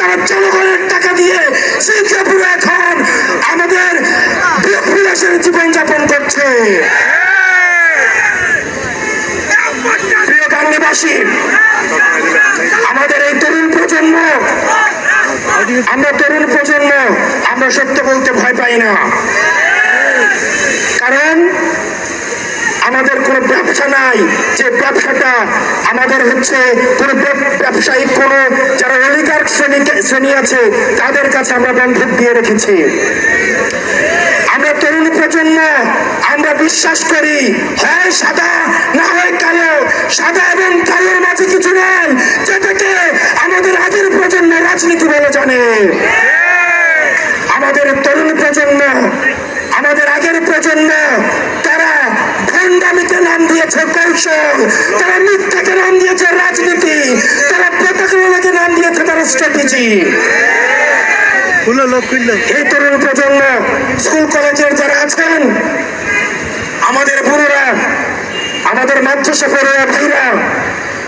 যারা জনগণের টাকা দিয়ে সিঙ্গাপুরে এখন আমাদের বিলাসের জীবনযাপন করছে। আমাদের এই তরুণ প্রজন্ম, আমরা তরুণ প্রজন্ম, আমরা সত্য বলতে ভয় পাই না। কারণ আমাদের কোনো ব্যবসা নাই। যে ব্যবসাটা আমাদের হচ্ছে কোনো ব্যবসায়িক কোনো যারা অলিগার শ্রেণি আছে, তাদের কাছে আমরা বন্ধক দিয়ে রেখেছি। আমরা তরুণ প্রজন্ম, আমরা বিশ্বাস করি, হয় সাদা, না হয় কালো। সাদা এবং কালোর মাঝে কিছু যেটাকে আমাদের আগের প্রজন্ম রাজনীতি বলে জানে। আমাদের তরুণ প্রজন্ম, আমাদের আগের প্রজন্ম, তারা ভণ্ডামিতে নাম দিয়েছে কৌশল, তারা মিথ্যাকে নাম দিয়েছে রাজনীতি, তারা এই তরুণ প্রজন্ম, স্কুল, কলেজের যারা আছেন, আমাদের বুড়োরা আমাদের মাদ্রাসা পড়ুয়া ভাইরা,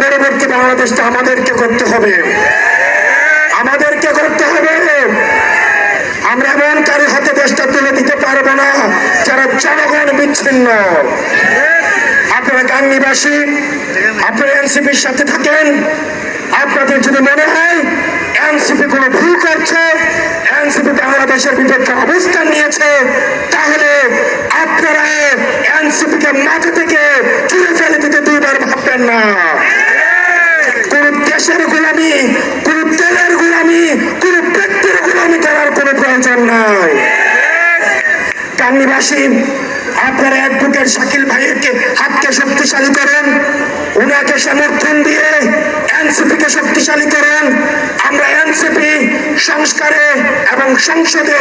পরবর্তী বাংলাদেশটা আমাদেরকে করতে হবে। আমাদেরকে করতে হবে। আমরা এমন কারও হাতে দেশটা তুলে দিতে পারব না, যারা জনগণ বিচ্ছিন্ন। আপনারা গাঙ্গিবাসী, আপনারা এনসিপির সাথে থাকেন। আপনাদের যদি মনে হয়, এনসিপি কোনো ভুল করছে বাংলাদেশের বিপক্ষে অবস্থান নিয়েছে, তাহলে আপনারা থেকে ফেলে দিতে দুইবার ভাববেন না। কোন দেশের গোলামি, কোন তেলের গোলামি, কোন ব্যক্তির গোলামি করার কোনো প্রয়োজন নাই। কান্নিবাসী আপনারা অ্যাডভোকেট শাকিল ভাইয়েরকে হাতকে শক্তিশালী করেন ওনাকে সমর্থন দিয়ে এনসিপি কে শক্তিশালী করেন সংস্কারে এবং সংসদে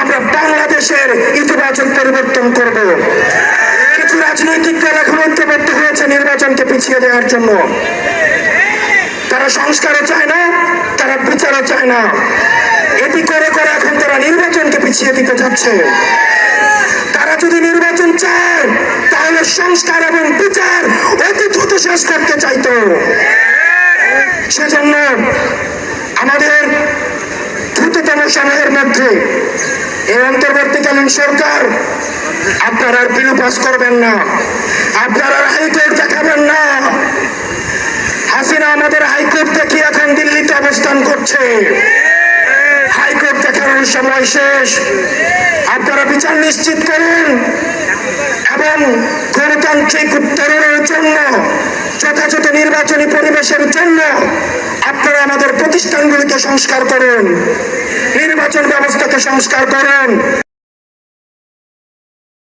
আমরা বাংলাদেশের ইতিবাচক পরিবর্তন করব। কিছু রাজনৈতিক দল এখন ঐক্যবদ্ধ হয়েছে নির্বাচনকে পিছিয়ে দেওয়ার জন্য। তারা সংস্কারও চায় না, তারা বিচারও চায় না। এটি করে করে এখন তারা নির্বাচনকে পিছিয়ে দিতে যাচ্ছে। তারা যদি নির্বাচন চায়, তাহলে সংস্কার এবং বিচার অতি দ্রুত শেষ করতে চাইতো। সেজন্য আমাদের সময়ের মধ্যে এই অন্তর্বর্তীকালীন সরকার, আপনারা আর বিলু পাস করবেন না। আপনারা হাইকোর্ট দেখাবেন না। হাসিনা আমাদের হাইকোর্ট থেকে এখন দিল্লিতে অবস্থান করছে। হাইকোর্ট দেখানোর সময় শেষ। আপনারা বিচার নিশ্চিত করুন। এবং গণতান্ত্রিক উত্তরণের জন্য, যথাযথ নির্বাচনী পরিবেশের জন্য আপনারা আমাদের প্রতিষ্ঠানগুলিকে সংস্কার করুন। নির্বাচন ব্যবস্থাকে সংস্কার করুন।